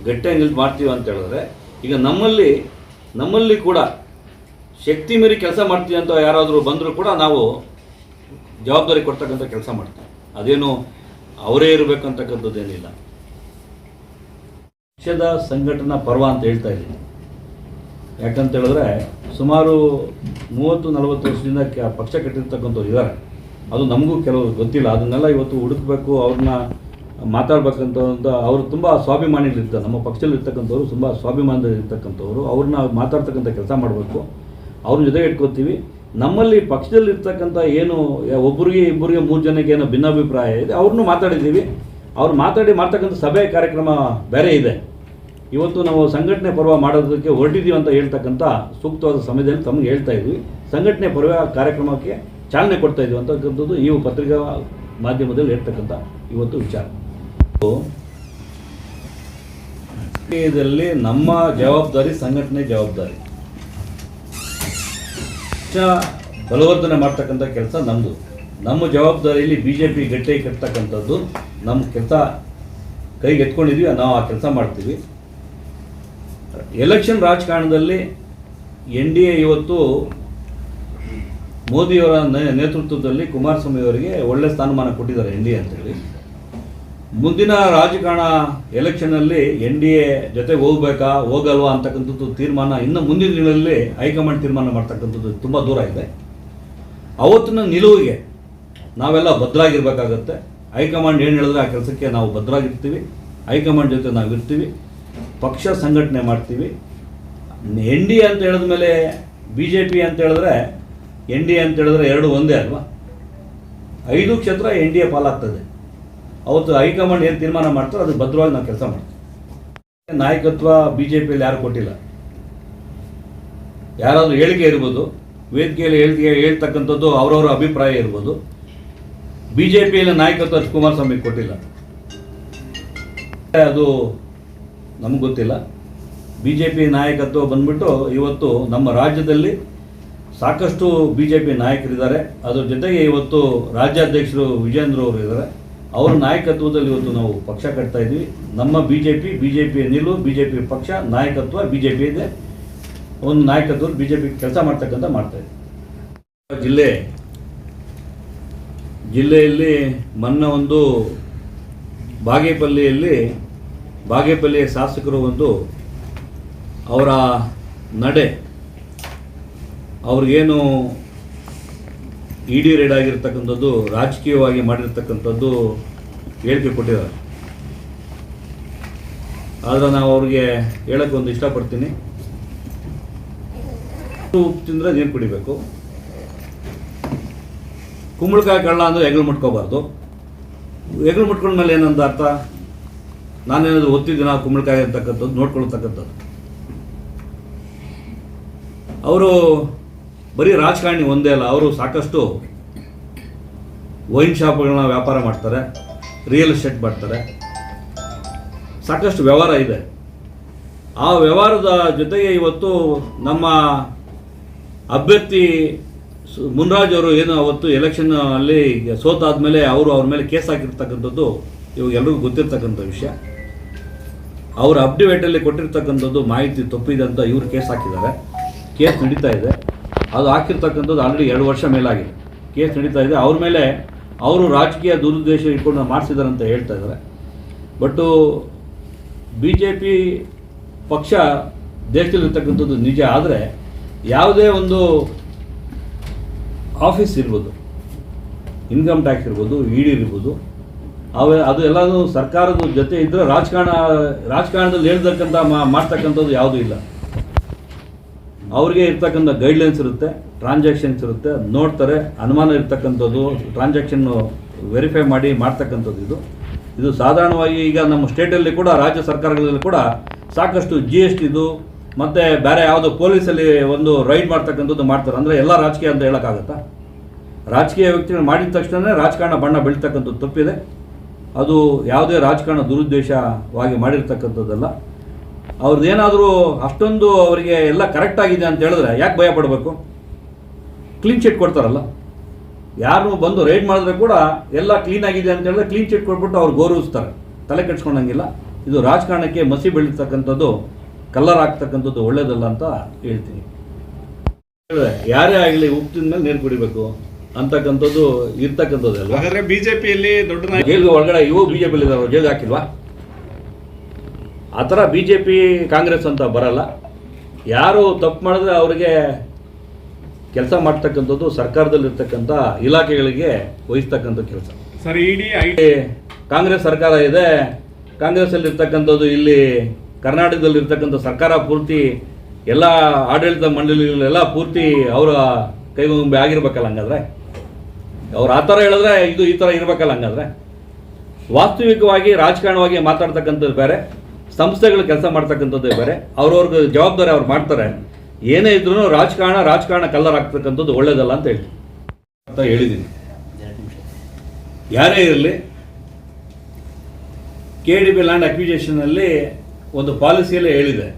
Speaker 1: ಗಟ್ಟಿಯಾಗಿ ನಿಲ್ತು ಮಾಡ್ತೀವಿ ಅಂತ ಹೇಳಿದ್ರೆ, ಈಗ ನಮ್ಮಲ್ಲಿ ನಮ್ಮಲ್ಲಿ ಕೂಡ ಶಕ್ತಿ ಮೀರಿ ಕೆಲಸ ಮಾಡ್ತೀವಿ ಅಂತ ಯಾರಾದರೂ ಬಂದರೂ ಕೂಡ ನಾವು ಜವಾಬ್ದಾರಿ ಕೊಡ್ತಕ್ಕಂಥ ಕೆಲಸ ಮಾಡ್ತೀವಿ. ಅದೇನು ಅವರೇ ಇರಬೇಕು ಇರಬೇಕಂತಕ್ಕಂಥದ್ದೇನಿಲ್ಲ. ಪಕ್ಷದ ಸಂಘಟನಾ ಪರ್ವ ಅಂತ ಹೇಳ್ತಾ ಇದ್ದೀನಿ. ಯಾಕಂತ ಹೇಳಿದ್ರೆ ಸುಮಾರು ಮೂವತ್ತು, ನಲವತ್ತು ವರ್ಷದಿಂದ ಪಕ್ಷ ಕಟ್ಟಿರ್ತಕ್ಕಂಥವ್ರು ಇದ್ದಾರೆ. ಅದು ನಮಗೂ ಕೆಲವು ಗೊತ್ತಿಲ್ಲ. ಅದನ್ನೆಲ್ಲ ಇವತ್ತು ಹುಡುಕಬೇಕು, ಅವ್ರನ್ನ ಮಾತಾಡ್ಬೇಕಂತ ಅವರು ತುಂಬ ಸ್ವಾಭಿಮಾನಿಗಳಿರ್ತಾರೆ ನಮ್ಮ ಪಕ್ಷದಲ್ಲಿ ಇರ್ತಕ್ಕಂಥವ್ರು ತುಂಬ ಸ್ವಾಭಿಮಾನದಲ್ಲಿರ್ತಕ್ಕಂಥವ್ರು, ಅವ್ರನ್ನ ಮಾತಾಡ್ತಕ್ಕಂಥ ಕೆಲಸ ಮಾಡಬೇಕು. ಅವ್ರ ಜೊತೆಗೆ ಇಟ್ಕೋತೀವಿ. ನಮ್ಮಲ್ಲಿ ಪಕ್ಷದಲ್ಲಿರ್ತಕ್ಕಂಥ ಏನು ಒಬ್ಬರಿಗೆ ಇಬ್ಬರಿಗೆ ಮೂರು ಜನಕ್ಕೆ ಏನೋ ಭಿನ್ನಾಭಿಪ್ರಾಯ ಇದೆ, ಅವ್ರನ್ನೂ ಮಾತಾಡಿದ್ದೀವಿ. ಅವ್ರು ಮಾತಾಡಿ ಮಾಡ್ತಕ್ಕಂಥ ಸಭೆ ಕಾರ್ಯಕ್ರಮ ಬೇರೆ ಇದೆ. ಇವತ್ತು ನಾವು ಸಂಘಟನೆ ಪರ್ವ ಮಾಡೋದಕ್ಕೆ ಹೊರಟಿದ್ದೀವಿ ಅಂತ ಹೇಳ್ತಕ್ಕಂಥ ಸೂಕ್ತವಾದ ಸಮಯದಲ್ಲಿ ತಮಗೆ ಹೇಳ್ತಾ ಇದ್ವಿ. ಸಂಘಟನೆ ಪರ್ವ ಕಾರ್ಯಕ್ರಮಕ್ಕೆ ಚಾಲನೆ ಕೊಡ್ತಾ ಇದ್ವಿ ಅಂತಕ್ಕಂಥದ್ದು ಈ ಪತ್ರಿಕಾ ಮಾಧ್ಯಮದಲ್ಲಿ ಹೇಳ್ತಕ್ಕಂಥ ಇವತ್ತು ವಿಚಾರ. ರಾಜಕೀಯದಲ್ಲಿ ನಮ್ಮ ಜವಾಬ್ದಾರಿ ಸಂಘಟನೆ ಜವಾಬ್ದಾರಿ. ಬಲವರ್ಧನೆ ಮಾಡ್ತಕ್ಕಂಥ ಕೆಲಸ ನಮ್ಮದು ನಮ್ಮ ಜವಾಬ್ದಾರಿಯಲ್ಲಿ ಬಿ ಜೆ ಪಿ ಗಟ್ಟಿ ಕಟ್ತಕ್ಕಂಥದ್ದು ನಮ್ಮ ಕೆಲಸ ಕೈಗೆ ಎತ್ಕೊಂಡಿದ್ವಿ, ನಾವು ಆ ಕೆಲಸ ಮಾಡ್ತೀವಿ. ಎಲೆಕ್ಷನ್ ರಾಜಕಾರಣದಲ್ಲಿ ಎನ್ ಡಿ ಎ ಇವತ್ತು ಮೋದಿಯವರ ನೇತೃತ್ವದಲ್ಲಿ ಕುಮಾರಸ್ವಾಮಿ ಅವರಿಗೆ ಒಳ್ಳೆ ಸ್ಥಾನಮಾನ ಕೊಟ್ಟಿದ್ದಾರೆ ಎನ್ ಡಿ ಎ ಅಂತೇಳಿ. ಮುಂದಿನ ರಾಜಕಾರಣ ಎಲೆಕ್ಷನಲ್ಲಿ ಎನ್ ಡಿ ಎ ಜೊತೆ ಹೋಗ್ಬೇಕಾ, ಹೋಗಲ್ವಾ ಅಂತಕ್ಕಂಥದ್ದು ತೀರ್ಮಾನ ಇನ್ನು ಮುಂದಿನ ದಿನಗಳಲ್ಲಿ ಹೈಕಮಾಂಡ್ ತೀರ್ಮಾನ ಮಾಡ್ತಕ್ಕಂಥದ್ದು ತುಂಬ ದೂರ ಇದೆ. ಅವತ್ತಿನ ನಿಲುವಿಗೆ ನಾವೆಲ್ಲ ಭದ್ರಾಗಿರ್ಬೇಕಾಗತ್ತೆ. ಹೈಕಮಾಂಡ್ ಏನು ಹೇಳಿದ್ರೆ ಆ ಕೆಲಸಕ್ಕೆ ನಾವು ಭದ್ರಾಗಿರ್ತೀವಿ. ಹೈಕಮಾಂಡ್ ಜೊತೆ ನಾವು ಇರ್ತೀವಿ ಪಕ್ಷ ಸಂಘಟನೆ ಮಾಡ್ತೀವಿ. ಎನ್ ಡಿ ಅಂತ ಹೇಳಿದ ಮೇಲೆ ಬಿ ಜೆ ಪಿ ಅಂತ ಹೇಳಿದ್ರೆ ಎನ್ ಡಿ ಅಂತ ಹೇಳಿದ್ರೆ ಎರಡು ಒಂದೇ ಅಲ್ವಾ? ಐದು ಕ್ಷೇತ್ರ ಎನ್ ಡಿ ಎ ಪಾಲಾಗ್ತದೆ. ಅವತ್ತು ಹೈಕಮಾಂಡ್ ಏನು ತೀರ್ಮಾನ ಮಾಡ್ತಾರೋ ಅದಕ್ಕೆ ಭದ್ರವಾಗಿ ನಾವು ಕೆಲಸ ಮಾಡ್ತೀವಿ ನಾಯಕತ್ವ ಬಿ ಜೆ ಪಿಯಲ್ಲಿ ಯಾರು ಕೊಟ್ಟಿಲ್ಲ. ಯಾರಾದರೂ ಹೇಳಿಕೆ ಇರ್ಬೋದು, ವೇದಿಕೆಯಲ್ಲಿ ಹೇಳಿಕೆ ಹೇಳ್ತಕ್ಕಂಥದ್ದು ಅವರವರ ಅಭಿಪ್ರಾಯ ಇರ್ಬೋದು. ಬಿ ಜೆ ಪಿಯಲ್ಲಿ ನಾಯಕತ್ವ ಕುಮಾರಸ್ವಾಮಿ ಕೊಟ್ಟಿಲ್ಲ. ಅದು ನಮಗೆ ಗೊತ್ತಿಲ್ಲ. ಬಿ ಜೆ ಪಿ ನಾಯಕತ್ವ ಬಂದ್ಬಿಟ್ಟು ಇವತ್ತು ನಮ್ಮ ರಾಜ್ಯದಲ್ಲಿ ಸಾಕಷ್ಟು ಬಿ ಜೆ ಪಿ ನಾಯಕರಿದ್ದಾರೆ. ಅದ್ರ ಜೊತೆಗೆ ಇವತ್ತು ರಾಜ್ಯಾಧ್ಯಕ್ಷರು ವಿಜೇಂದ್ರ ಅವರು ಇದ್ದಾರೆ. ಅವ್ರ ನಾಯಕತ್ವದಲ್ಲಿ ಇವತ್ತು ನಾವು ಪಕ್ಷ ಕಟ್ತಾ ಇದ್ವಿ. ನಮ್ಮ B J P B J P ನಿಲುವು ಬಿ ಜೆ ಪಿ ಪಕ್ಷ, ನಾಯಕತ್ವ ಬಿ ಜೆ ಪಿ ಇದೆ. ಒಂದು ನಾಯಕತ್ವದಲ್ಲಿ ಬಿ ಜೆ ಪಿ ಕೆಲಸ ಮಾಡ್ತಕ್ಕಂಥ ಮಾಡ್ತಾ ಇದ್ವಿ ಜಿಲ್ಲೆ, ಜಿಲ್ಲೆಯಲ್ಲಿ ಮೊನ್ನೆ ಒಂದು ಬಾಗೇಪಲ್ಲಿಯಲ್ಲಿ, ಬಾಗೇಪಲ್ಲಿಯ ಶಾಸಕರು ಒಂದು ಅವರ ನಡೆ, ಅವ್ರಿಗೇನು ಇಡಿ ರೇಡ್ ಆಗಿರ್ತಕ್ಕಂಥದ್ದು, ರಾಜಕೀಯವಾಗಿ ಮಾಡಿರ್ತಕ್ಕಂಥದ್ದು ಹೇಳಿಕೆ ಕೊಟ್ಟಿದ್ದಾರೆ. ಆದರೆ ನಾವು ಅವ್ರಿಗೆ ಹೇಳಕ್ಕೆ ಒಂದು ಇಷ್ಟಪಡ್ತೀನಿ. ಉಪ್ಪು ತಿಂದರೆ ನೀರು ಕುಡಿಬೇಕು. ಕುಂಬಳಕಾಯಿ ಕಳ್ಳ ಅಂದರೆ ಹೆಗಲು ಮುಟ್ಕೋಬಾರ್ದು. ಹೆಗಲು ಮುಟ್ಕೊಂಡ್ಮೇಲೆ ಏನಂತ ಅರ್ಥ? ನಾನೇನಾದರೂ ಒತ್ತಿದ್ದೀನ ಕುಂಬಳಕಾಯಿ ಅಂತಕ್ಕಂಥದ್ದು ನೋಡ್ಕೊಳ್ತಕ್ಕಂಥದ್ದು. ಅವರು ಬರೀ ರಾಜಕಾರಣಿ ಒಂದೇ ಅಲ್ಲ, ಅವರು ಸಾಕಷ್ಟು ವೈನ್ ಶಾಪ್ಗಳನ್ನ ವ್ಯಾಪಾರ ಮಾಡ್ತಾರೆ ರಿಯಲ್ ಎಸ್ಟೇಟ್ ಮಾಡ್ತಾರೆ. ಸಾಕಷ್ಟು ವ್ಯವಹಾರ ಇದೆ. ಆ ವ್ಯವಹಾರದ ಜೊತೆಗೆ ಇವತ್ತು ನಮ್ಮ ಅಭ್ಯರ್ಥಿ ಮುನ್ರಾಜ್ ಅವರು ಏನು ಅವತ್ತು ಎಲೆಕ್ಷನ್ ಅಲ್ಲಿ ಸೋತಾದ್ಮೇಲೆ ಅವರು ಅವ್ರ ಮೇಲೆ ಕೇಸ್ ಹಾಕಿರ್ತಕ್ಕಂಥದ್ದು ಇವಾಗ ಎಲ್ರಿಗೂ ಗೊತ್ತಿರ್ತಕ್ಕಂಥ ವಿಷಯ. ಅವರು ಅಪ್ಡಿವೇಟಲ್ಲಿ ಕೊಟ್ಟಿರ್ತಕ್ಕಂಥದ್ದು ಮಾಹಿತಿ ತಪ್ಪಿದೆ ಅಂತ ಇವರು ಕೇಸ್ ಹಾಕಿದ್ದಾರೆ. ಕೇಸ್ ನಡೀತಾ ಇದೆ. ಅದು ಹಾಕಿರ್ತಕ್ಕಂಥದ್ದು ಆಲ್ರೆಡಿ ಎರಡು ವರ್ಷ ಮೇಲಾಗಿದೆ. ಕೇಸ್ ನಡೀತಾ ಇದೆ. ಅವ್ರ ಮೇಲೆ ಅವರು ರಾಜಕೀಯ ದುರುದ್ದೇಶ ಇಟ್ಕೊಂಡು ಮಾಡಿಸಿದ್ದಾರೆ ಅಂತ ಹೇಳ್ತಾ ಇದ್ದಾರೆ. ಬಟ್ಟು ಬಿ ಜೆ ಪಿ ಪಕ್ಷ ದೇಶದಲ್ಲಿರ್ತಕ್ಕಂಥದ್ದು ನಿಜ ಆದರೆ ಯಾವುದೇ ಒಂದು ಆಫೀಸ್ ಇರ್ಬೋದು ಇನ್ಕಮ್ ಟ್ಯಾಕ್ಸ್ ಇರ್ಬೋದು ಇ ಡಿ ಇರ್ಬೋದು, ಅವ ಅದು ಎಲ್ಲನೂ ಸರ್ಕಾರದ ಜೊತೆ ಇದ್ದರೆ ರಾಜಕಾರಣ, ರಾಜಕಾರಣದಲ್ಲಿ ಹೇಳ್ತಕ್ಕಂಥ ಮಾಡ್ತಕ್ಕಂಥದ್ದು ಯಾವುದೂ ಇಲ್ಲ. ಅವ್ರಿಗೆ ಇರ್ತಕ್ಕಂಥ ಗೈಡ್ಲೈನ್ಸ್ ಇರುತ್ತೆ ಟ್ರಾನ್ಸಾಕ್ಷನ್ಸ್ ಇರುತ್ತೆ, ನೋಡ್ತಾರೆ, ಅನುಮಾನ ಇರ್ತಕ್ಕಂಥದ್ದು ಟ್ರಾನ್ಸಾಕ್ಷನ್ ವೆರಿಫೈ ಮಾಡಿ ಮಾಡ್ತಕ್ಕಂಥದ್ದು ಇದು. ಇದು ಸಾಧಾರಣವಾಗಿ ಈಗ ನಮ್ಮ ಸ್ಟೇಟಲ್ಲಿ ಕೂಡ, ರಾಜ್ಯ ಸರ್ಕಾರಗಳಲ್ಲಿ ಕೂಡ ಸಾಕಷ್ಟು ಜಿ ಎಸ್ ಟಿದು ಮತ್ತು ಬೇರೆ ಯಾವುದೋ ಪೊಲೀಸಲ್ಲಿ ಒಂದು ರೈಡ್ ಮಾಡ್ತಕ್ಕಂಥದ್ದು ಮಾಡ್ತಾರೆ. ಅಂದರೆ ಎಲ್ಲ ರಾಜಕೀಯ ಅಂತ ಹೇಳೋಕ್ಕಾಗತ್ತಾ? ರಾಜಕೀಯ ವ್ಯಕ್ತಿಗಳು ಮಾಡಿದ ತಕ್ಷಣವೇ ರಾಜಕಾರಣ ಬಣ್ಣ ಬೀಳ್ತಕ್ಕಂಥದ್ದು ತಪ್ಪಿದೆ. ಅದು ಯಾವುದೇ ರಾಜಕಾರಣ ದುರುದ್ದೇಶವಾಗಿ ಮಾಡಿರ್ತಕ್ಕಂಥದ್ದಲ್ಲ. ಅವ್ರದ್ದೇನಾದರೂ ಅಷ್ಟೊಂದು ಅವರಿಗೆ ಎಲ್ಲ ಕರೆಕ್ಟ್ ಆಗಿದೆ ಅಂತ ಹೇಳಿದ್ರೆ ಯಾಕೆ ಭಯ ಪಡಬೇಕು? ಕ್ಲೀನ್ ಚಿಟ್ ಕೊಡ್ತಾರಲ್ಲ. ಯಾರು ಬಂದು ರೈಡ್ ಮಾಡಿದ್ರೆ ಕೂಡ ಎಲ್ಲ ಕ್ಲೀನ್ ಆಗಿದೆ ಅಂತ ಹೇಳಿದ್ರೆ ಕ್ಲೀನ್ ಚಿಟ್ ಕೊಟ್ಬಿಟ್ಟು ಅವ್ರು ಗೌರವಿಸ್ತಾರೆ. ತಲೆ ಕೆಡ್ಸ್ಕೊಂಡಂಗಿಲ್ಲ. ಇದು ರಾಜಕಾರಣಕ್ಕೆ ಮಸಿ ಬೆಳೀತಕ್ಕಂಥದ್ದು ಕಲ್ಲರ್ ಆಗ್ತಕ್ಕಂಥದ್ದು ಒಳ್ಳೇದಲ್ಲ ಅಂತ ಹೇಳ್ತೀನಿ. ಹೇಳಿದ್ರೆ, ಯಾರೇ ಆಗಲಿ ಉಪ್ಪು ತಿಂದ ಮೇಲೆ ನೀರು ಕುಡಿಬೇಕು ಅಂತಕ್ಕಂಥದ್ದು ಇರ್ತಕ್ಕಂಥದ್ದು
Speaker 2: ಹಾಗಾದ್ರೆ ಬಿಜೆಪಿಯಲ್ಲಿ ದೊಡ್ಡ
Speaker 1: ಜೈಲ್ಗೆ ಒಳಗಡೆ ಇವು ಬಿ ಜೆ ಪಿಲಿ ಇದಾರೆ ಜೈಲ್ಗೆ ಹಾಕಿಲ್ವಾ? ಆ ಥರ ಬಿ ಜೆ ಪಿ ಕಾಂಗ್ರೆಸ್ ಅಂತ ಬರಲ್ಲ. ಯಾರು ತಪ್ಪು ಮಾಡಿದ್ರೆ ಅವರಿಗೆ ಕೆಲಸ ಮಾಡ್ತಕ್ಕಂಥದ್ದು ಸರ್ಕಾರದಲ್ಲಿರ್ತಕ್ಕಂಥ ಇಲಾಖೆಗಳಿಗೆ ವಹಿಸ್ತಕ್ಕಂಥ ಕೆಲಸ.
Speaker 2: ಸರ್ ಇಡಿ ಐ
Speaker 1: ಕಾಂಗ್ರೆಸ್ ಸರ್ಕಾರ ಇದೆ. ಕಾಂಗ್ರೆಸ್ಸಲ್ಲಿರ್ತಕ್ಕಂಥದ್ದು ಇಲ್ಲಿ ಕರ್ನಾಟಕದಲ್ಲಿರ್ತಕ್ಕಂಥ ಸರ್ಕಾರ ಪೂರ್ತಿ ಎಲ್ಲ ಆಡಳಿತ ಮಂಡಳಿಗಳೆಲ್ಲ ಪೂರ್ತಿ ಅವರ ಕೈಗೊಂಬೆ ಆಗಿರ್ಬೇಕಲ್ಲ ಹಂಗಾದ್ರೆ? ಅವ್ರು ಆ ಥರ ಹೇಳಿದ್ರೆ ಇದು ಈ ಥರ ಇರಬೇಕಲ್ಲ ಹಂಗಾದ್ರೆ? ವಾಸ್ತವಿಕವಾಗಿ ರಾಜಕಾರಣವಾಗಿ ಮಾತಾಡ್ತಕ್ಕಂಥದ್ದು ಬೇರೆ. ಸಂಸ್ಥೆಗಳು ಕೆಲಸ ಮಾಡ್ತಕ್ಕಂಥದ್ದು ಬೇರೆ. ಅವ್ರವ್ರಿಗೆ ಜವಾಬ್ದಾರಿ ಅವ್ರು ಮಾಡ್ತಾರೆ. ಏನೇ ಇದ್ರೂ ರಾಜಕಾರಣ ರಾಜಕಾರಣ ಕಲ್ಲರ್ ಆಗ್ತಕ್ಕಂಥದ್ದು ಒಳ್ಳೇದಲ್ಲ ಅಂತ ಹೇಳಿ ಅಂತ ಹೇಳಿದ್ದೀನಿ. ಯಾರೇ ಇರಲಿ ಕೆ ಡಿ ಬಿ ಲ್ಯಾಂಡ್ ಅಕ್ವಿಜೇಷನಲ್ಲಿ ಒಂದು ಪಾಲಿಸಿಯಲ್ಲೇ ಹೇಳಿದೆ.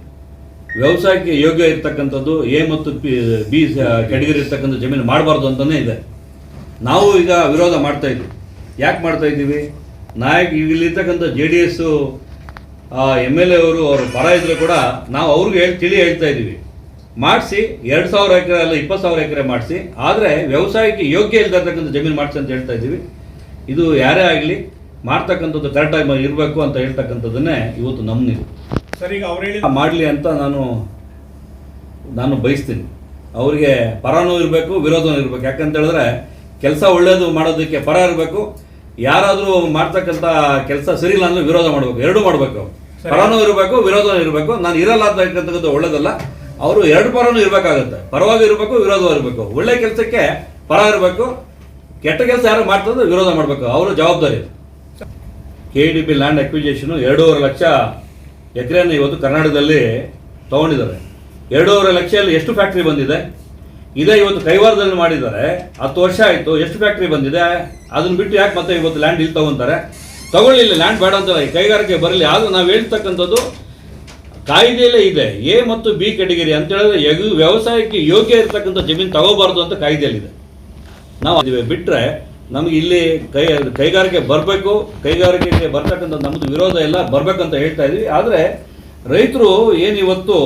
Speaker 1: ವ್ಯವಸಾಯಕ್ಕೆ ಯೋಗ್ಯ ಇರ್ತಕ್ಕಂಥದ್ದು ಎ ಮತ್ತು ಪಿ ಬಿ ಕೆಟಗರಿ ಇರ್ತಕ್ಕಂಥ ಜಮೀನು ಮಾಡಬಾರ್ದು ಅಂತಲೇ ಇದೆ. ನಾವು ಈಗ ವಿರೋಧ ಮಾಡ್ತಾ ಇದ್ವಿ ಯಾಕೆ ಮಾಡ್ತಾ ಇದ್ದೀವಿ? ನಾಯಕ, ಇಲ್ಲಿರ್ತಕ್ಕಂಥ J D S M L A ಅವರು ಅವರು ಪರ ಇದ್ರೂ ಕೂಡ ನಾವು ಅವ್ರಿಗೆ ಹೇಳಿ ತಿಳಿ ಹೇಳ್ತಾ ಇದ್ದೀವಿ. ಮಾಡಿಸಿ ಎರಡು ಸಾವಿರ ಎಕರೆ ಅಲ್ಲ ಇಪ್ಪತ್ತು ಸಾವಿರ ಎಕರೆ ಮಾಡಿಸಿ. ಆದರೆ ವ್ಯವಸಾಯಕ್ಕೆ ಯೋಗ್ಯ ಇಲ್ದಿರ್ತಕ್ಕಂಥ ಜಮೀನು ಮಾಡಿಸಿ ಅಂತ ಹೇಳ್ತಾ ಇದ್ದೀವಿ. ಇದು ಯಾರೇ ಆಗಲಿ ಮಾಡ್ತಕ್ಕಂಥದ್ದು ಕರೆಕ್ಟಾಗಿ ಇರಬೇಕು ಅಂತ ಹೇಳ್ತಕ್ಕಂಥದ್ದನ್ನೇ ಇವತ್ತು ನಮ್ಮನಿದು
Speaker 2: ಸರ್ ಈಗ ಅವ್ರು ಹೇಳಿ
Speaker 1: ಮಾಡಲಿ ಅಂತ ನಾನು ನಾನು ಬಯಸ್ತೀನಿ. ಅವರಿಗೆ ಪರನೂ ಇರಬೇಕು ವಿರೋಧನೂ ಇರಬೇಕು. ಯಾಕಂತ ಹೇಳಿದ್ರೆ ಕೆಲಸ ಒಳ್ಳೇದು ಮಾಡೋದಕ್ಕೆ ಪರ ಇರಬೇಕು. ಯಾರಾದರೂ ಮಾಡ್ತಕ್ಕಂಥ ಕೆಲಸ ಸರಿ ಇಲ್ಲ ಅಂದ್ರೆ ವಿರೋಧ ಮಾಡಬೇಕು. ಎರಡೂ ಮಾಡಬೇಕು. ಪರನೂ ಇರಬೇಕು ವಿರೋಧನೂ ಇರಬೇಕು. ನಾನು ಇರಲ್ಲ ಅಂತಕ್ಕಂಥದ್ದು ಒಳ್ಳೇದಲ್ಲ. ಅವರು ಎರಡು ಪರನೂ ಇರಬೇಕಾಗುತ್ತೆ. ಪರವಾಗಿ ಇರಬೇಕು ವಿರೋಧವೂ ಇರಬೇಕು. ಒಳ್ಳೆ ಕೆಲಸಕ್ಕೆ ಪರ ಇರಬೇಕು. ಕೆಟ್ಟ ಕೆಲಸ ಯಾರು ಮಾಡ್ತಂದ್ರೆ ವಿರೋಧ ಮಾಡಬೇಕು. ಅವರು ಜವಾಬ್ದಾರಿ K D B land acquisition ಎರಡೂವರೆ ಲಕ್ಷ ಎಕರೆಯನ್ನು ಇವತ್ತು ಕರ್ನಾಟಕದಲ್ಲಿ ತಗೊಂಡಿದ್ದಾರೆ. ಎರಡೂವರೆ ಲಕ್ಷದಲ್ಲಿ ಎಷ್ಟು ಫ್ಯಾಕ್ಟ್ರಿ ಬಂದಿದೆ? ಇದೇ ಇವತ್ತು ಕೈವಾರದಲ್ಲಿ ಮಾಡಿದ್ದಾರೆ. ಹತ್ತು ವರ್ಷ ಆಯಿತು, ಎಷ್ಟು ಫ್ಯಾಕ್ಟ್ರಿ ಬಂದಿದೆ? ಅದನ್ನ ಬಿಟ್ಟು ಯಾಕೆ ಮತ್ತೆ ಇವತ್ತು ಲ್ಯಾಂಡ್ ಇಲ್ಲಿ ತಗೊಂತಾರೆ? ತಗೊಳ್ಳಿಲ್ಲ ಲ್ಯಾಂಡ್ ಬೇಡ ಅಂತ ಈ ಕೈಗಾರಿಕೆ ಬರಲಿ. ಆದರೂ ನಾವು ಹೇಳ್ತಕ್ಕಂಥದ್ದು ಕಾಯ್ದೆಯಲ್ಲೇ ಇದೆ. ಎ ಮತ್ತು ಬಿ ಕೆಟಗರಿ ಅಂತ ಹೇಳಿದ್ರೆ ವ್ಯವಸಾಯಕ್ಕೆ ಯೋಗ್ಯ ಇರತಕ್ಕಂಥ ಜಮೀನು ತಗೋಬಾರ್ದು ಅಂತ ಕಾಯ್ದೆಯಲ್ಲಿದೆ. ನಾವು ಅದಿವೆ ಬಿಟ್ಟರೆ ನಮಗೆ ಇಲ್ಲಿ ಕೈ ಕೈಗಾರಿಕೆ ಬರಬೇಕು. ಕೈಗಾರಿಕೆಗೆ ಬರ್ತಕ್ಕಂಥ ನಮ್ಮದು ವಿರೋಧ ಎಲ್ಲ ಬರಬೇಕಂತ ಹೇಳ್ತಾ ಇದ್ವಿ. ಆದರೆ ರೈತರು ಏನು ಇವತ್ತು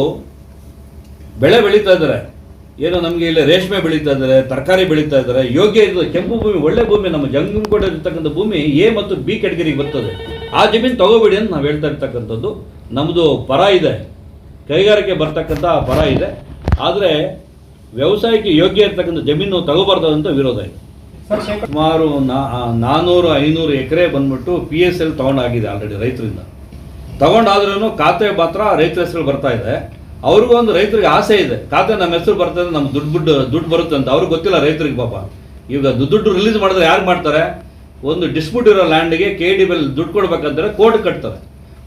Speaker 1: ಬೆಳೆ ಬೆಳೀತಾ ಇದ್ದಾರೆ? ಏನೋ ನಮಗೆ ಇಲ್ಲಿ ರೇಷ್ಮೆ ಬೆಳೀತಾ ಇದ್ದಾರೆ ತರಕಾರಿ ಬೆಳೀತಾ ಇದ್ದಾರೆ ಯೋಗ್ಯ ಇದು ಕೆಂಪು ಭೂಮಿ ಒಳ್ಳೆ ಭೂಮಿ ನಮ್ಮ ಜಂಗಮಕೋಟೆ ಇರ್ತಕ್ಕಂಥ ಭೂಮಿ ಎ ಮತ್ತು ಬಿ ಕೆಟಗರಿಗೆ ಬರ್ತದೆ. ಆ ಜಮೀನು ತಗೋಬೇಡಿ ಅಂತ ನಾವು ಹೇಳ್ತಾ ಇರ್ತಕ್ಕಂಥದ್ದು. ನಮ್ಮದು ಪರ ಇದೆ. ಕೈಗಾರಿಕೆ ಬರ್ತಕ್ಕಂಥ ಪರ ಇದೆ. ಆದರೆ ವ್ಯವಸಾಯಕ್ಕೆ ಯೋಗ್ಯ ಇರ್ತಕ್ಕಂಥ ಜಮೀನು ತಗೋಬಾರ್ದು ಅಂತ ವಿರೋಧ ಇದೆ. ಸುಮಾರು ನಾ- ನಾನ್ನೂರು ಐನೂರು ಎಕರೆ ಬಂದ್ಬಿಟ್ಟು ಪಿ ಎಸ್ ಎಲ್ ತಗೊಂಡಾಗಿದೆ ಆಲ್ರೆಡಿ ರೈತರಿಂದ. ತಗೊಂಡಾದ್ರೂ ಖಾತೆ ಮಾತ್ರ ರೈತರ ಹೆಸರು ಬರ್ತಾ ಇದೆ. ಅವ್ರಿಗೂ ಒಂದು ರೈತರಿಗೆ ಆಸೆ ಇದೆ. ತಾತ ನಮ್ಮ ಹೆಸರು ಬರ್ತದೆ, ನಮ್ಮ ದುಡ್ಡು ದುಡ್ಡು ದುಡ್ಡು ಬರುತ್ತೆ ಅಂತ. ಅವ್ರಿಗೆ ಗೊತ್ತಿಲ್ಲ ರೈತರಿಗೆ ಪಾಪ. ಈಗ ದುಡ್ಡು ರಿಲೀಸ್ ಮಾಡಿದ್ರೆ ಯಾರು ಮಾಡ್ತಾರೆ? ಒಂದು ಡಿಸ್ಪ್ಯೂಟ್ ಇರೋ ಲ್ಯಾಂಡ್ಗೆ ಕೆ ಡಿ ಬಿಲ್ ದುಡ್ಡು ಕೊಡ್ಬೇಕಂದ್ರೆ ಕೋರ್ಟ್ ಕಟ್ತಾರೆ.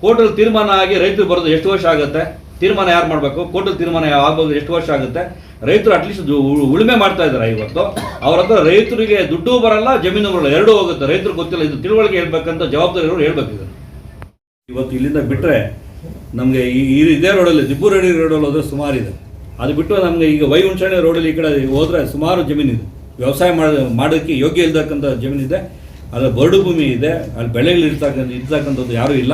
Speaker 1: ಕೋರ್ಟಲ್ಲಿ ತೀರ್ಮಾನ ಆಗಿ ರೈತರು ಬರೋದು ಎಷ್ಟು ವರ್ಷ ಆಗುತ್ತೆ? ತೀರ್ಮಾನ ಯಾರು ಮಾಡಬೇಕು? ಕೋರ್ಟಲ್ಲಿ ತೀರ್ಮಾನ ಆಗೋದು ಎಷ್ಟು ವರ್ಷ ಆಗುತ್ತೆ? ರೈತರು ಅಟ್ಲೀಸ್ಟ್ ಉಳುಮೆ ಮಾಡ್ತಾ ಇದ್ದಾರೆ ಇವತ್ತು. ಅವ್ರ ಹತ್ರ ರೈತರಿಗೆ ದುಡ್ಡು ಬರಲ್ಲ ಜಮೀನು ಬರಲ್ಲ ಎರಡೂ ಹೋಗುತ್ತೆ. ರೈತರು ಗೊತ್ತಿಲ್ಲ, ಇದು ತಿಳುವಳಿಕೆ ಹೇಳ್ಬೇಕಂತ ಜವಾಬ್ದಾರಿ ಹೇಳ್ಬೇಕು ಇವತ್ತು ಇಲ್ಲಿಂದ ಬಿಟ್ಟರೆ ನಮಗೆ ಈ ಇದೇ ರೋಡಲ್ಲಿ ದಿಬ್ಬೂರಡಿ ರೋಡಲ್ಲಿ ಹೋದರೆ ಸುಮಾರು ಇದೆ. ಅದು ಬಿಟ್ಟು ನಮಗೆ ಈಗ ವೈ ಹುಣಸಣೆ ರೋಡಲ್ಲಿ ಈ ಕಡೆ ಹೋದರೆ ಸುಮಾರು ಜಮೀನಿದೆ ವ್ಯವಸಾಯ ಮಾಡ ಮಾಡೋಕ್ಕೆ ಯೋಗ್ಯ ಇಲ್ದಕ್ಕಂಥ ಜಮೀನಿದೆ ಅಲ್ಲಿ ಬರಡು ಭೂಮಿ ಇದೆ. ಅಲ್ಲಿ ಬೆಳೆಗಳು ಇರ್ತಕ್ಕಂಥ ಇರ್ತಕ್ಕಂಥದ್ದು ಯಾರೂ ಇಲ್ಲ.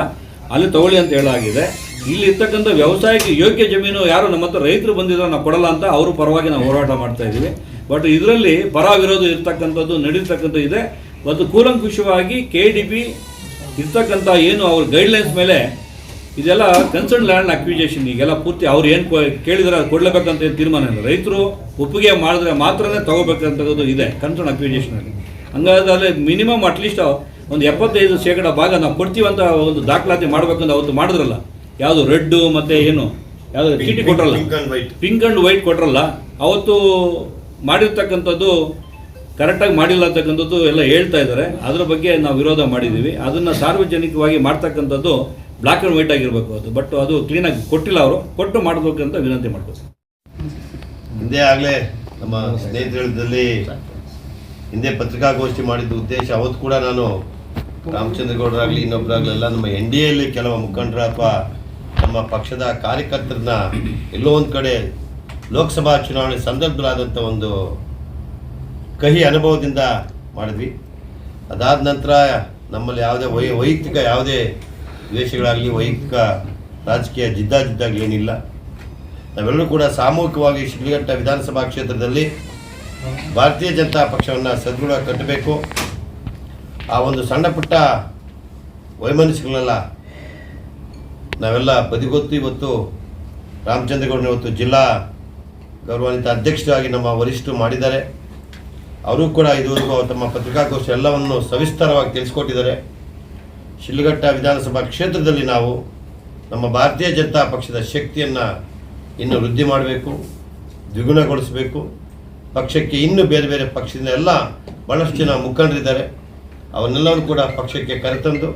Speaker 1: ಅಲ್ಲಿ ತಗೊಳ್ಳಿ ಅಂತ ಹೇಳಾಗಿದೆ ಇಲ್ಲಿ ಇರ್ತಕ್ಕಂಥ ವ್ಯವಸಾಯಕ್ಕೆ ಯೋಗ್ಯ ಜಮೀನು ಯಾರು ನಮ್ಮ ಹತ್ರ ರೈತರು ಬಂದಿದ್ರೆ ನಾವು ಕೊಡಲ್ಲ ಅಂತ ಅವರು ಪರವಾಗಿ ನಾವು ಹೋರಾಟ ಮಾಡ್ತಾ ಇದ್ದೀವಿ. ಬಟ್ ಇದರಲ್ಲಿ ಪರ ವಿರೋಧ ಇರ್ತಕ್ಕಂಥದ್ದು ನಡೀತಕ್ಕಂಥ ಇದೆ. ಮತ್ತು ಕೂಲಂಕುಷವಾಗಿ ಕೆ ಡಿ ಪಿ ಇರ್ತಕ್ಕಂಥ ಏನು ಅವ್ರ ಗೈಡ್ಲೈನ್ಸ್ ಮೇಲೆ ಇದೆಲ್ಲ ಕನ್ಸರ್ನ್ ಲ್ಯಾಂಡ್ ಅಕ್ವಿಜೇಷನ್ ಈಗೆಲ್ಲ ಪೂರ್ತಿ ಅವ್ರು ಏನು ಕೇಳಿದ್ರೆ ಅದು ಕೊಡಲೇಬೇಕಂತ ಏನು ತೀರ್ಮಾನ ಇಲ್ಲ. ರೈತರು ಒಪ್ಪಿಗೆ ಮಾಡಿದ್ರೆ ಮಾತ್ರನೇ ತಗೋಬೇಕಂತದ್ದು ಇದೆ ಕನ್ಸರ್ನ್ ಅಕ್ವಿಜೇಷನಲ್ಲಿ ಹಂಗಾದ್ರೆ ಮಿನಿಮಮ್ ಅಟ್ಲೀಸ್ಟ್ ಒಂದು ಎಪ್ಪತ್ತೈದು ಶೇಕಡ ಭಾಗ ನಾವು ಕೊಡ್ತೀವಂತ ಒಂದು ದಾಖಲಾತಿ ಮಾಡ್ಬೇಕಂತ ಅವತ್ತು ಮಾಡಿದ್ರಲ್ಲ. ಯಾವುದು ರೆಡ್ಡು ಮತ್ತೆ ಏನು? ಯಾವುದು ಚೀಟಿ ಕೊಟ್ರಲ್ಲ. ಪಿಂಕ್ ಆ್ಯಂಡ್ ವೈಟ್ ಕೊಟ್ರಲ್ಲ. ಅವತ್ತು ಮಾಡಿರ್ತಕ್ಕಂಥದ್ದು ಕರೆಕ್ಟಾಗಿ ಮಾಡಿಲ್ಲ ಅಂತಕ್ಕಂಥದ್ದು ಎಲ್ಲ ಹೇಳ್ತಾ ಇದ್ದಾರೆ. ಅದರ ಬಗ್ಗೆ ನಾವು ವಿರೋಧ ಮಾಡಿದ್ದೀವಿ. ಅದನ್ನು ಸಾರ್ವಜನಿಕವಾಗಿ ಮಾಡ್ತಕ್ಕಂಥದ್ದು ಬ್ಲ್ಯಾಕ್ ಆ್ಯಂಡ್ ವೈಟ್ ಆಗಿರಬೇಕು ಅದು. ಬಟ್ ಅದು ಕ್ಲೀನಾಗಿ ಕೊಟ್ಟಿಲ್ಲ ಅವರು. ಕೊಟ್ಟು ಮಾಡಬೇಕು ಅಂತ ವಿನಂತಿ ಮಾಡ್ಬೋದು
Speaker 3: ಹಿಂದೆ ಆಗಲೇ ನಮ್ಮ ಸ್ನೇಹಿತರಲ್ಲಿ ಹಿಂದೆ ಪತ್ರಿಕಾಗೋಷ್ಠಿ ಮಾಡಿದ್ದ ಉದ್ದೇಶ, ಅವತ್ತು ಕೂಡ ನಾನು ರಾಮಚಂದ್ರಗೌಡರಾಗಲಿ ಇನ್ನೊಬ್ಬರಾಗಲಿ ಎಲ್ಲ ನಮ್ಮ ಎನ್ ಡಿ ಎಲ್ಲಿ ಕೆಲವು ಮುಖಂಡರ ಅಥವಾ ನಮ್ಮ ಪಕ್ಷದ ಕಾರ್ಯಕರ್ತರನ್ನ ಎಲ್ಲೋ ಒಂದು ಕಡೆ ಲೋಕಸಭಾ ಚುನಾವಣೆ ಸಂದರ್ಭದಲ್ಲಾದಂಥ ಒಂದು ಕಹಿ ಅನುಭವದಿಂದ ಮಾಡಿದ್ವಿ. ಅದಾದ ನಂತರ ನಮ್ಮಲ್ಲಿ ಯಾವುದೇ ವೈ, ವೈಯಕ್ತಿಕ ಯಾವುದೇ ದ್ವೇಷಗಳಾಗಲಿ ವೈಯಕ್ತಿಕ ರಾಜಕೀಯ ಜಿದ್ದಾಜಿದ್ದಾಗಲಿ ಏನಿಲ್ಲ. ನಾವೆಲ್ಲರೂ ಕೂಡ ಸಾಮೂಹಿಕವಾಗಿ ಶಿಡ್ಲಘಟ್ಟ ವಿಧಾನಸಭಾ ಕ್ಷೇತ್ರದಲ್ಲಿ ಭಾರತೀಯ ಜನತಾ ಪಕ್ಷವನ್ನು ಸದೃಢ ಕಟ್ಟಬೇಕು. ಆ ಒಂದು ಸಣ್ಣ ಪುಟ್ಟ ವೈಮನಸ್ಸುಗಳನ್ನೆಲ್ಲ ನಾವೆಲ್ಲ ಬದಿಗೊತ್ತು ಇವತ್ತು ರಾಮಚಂದ್ರಗೌಡನ ಇವತ್ತು ಜಿಲ್ಲಾ ಗೌರವಾನ್ವಿತ ಅಧ್ಯಕ್ಷರಾಗಿ ನಮ್ಮ ವರಿಷ್ಠರು ಮಾಡಿದ್ದಾರೆ. ಅವರು ಕೂಡ ಇದುವರೆಗೂ ತಮ್ಮ ಪತ್ರಿಕಾಗೋಷ್ಠಿ ಎಲ್ಲವನ್ನು ಸವಿಸ್ತಾರವಾಗಿ ತಿಳಿಸ್ಕೊಟ್ಟಿದ್ದಾರೆ. ಶಿಡ್ಲಘಟ್ಟ ವಿಧಾನಸಭಾ ಕ್ಷೇತ್ರದಲ್ಲಿ ನಾವು ನಮ್ಮ ಭಾರತೀಯ ಜನತಾ ಪಕ್ಷದ ಶಕ್ತಿಯನ್ನು ಇನ್ನು ವೃದ್ಧಿ ಮಾಡಬೇಕು, ದ್ವಿಗುಣಗೊಳಿಸಬೇಕು. ಪಕ್ಷಕ್ಕೆ ಇನ್ನೂ ಬೇರೆ ಬೇರೆ ಪಕ್ಷದಿಂದ ಎಲ್ಲ ಭಾಳಷ್ಟು ಜನ ಮುಖಂಡರಿದ್ದಾರೆ. ಅವನ್ನೆಲ್ಲವನ್ನು ಕೂಡ ಪಕ್ಷಕ್ಕೆ ಕರೆತಂದು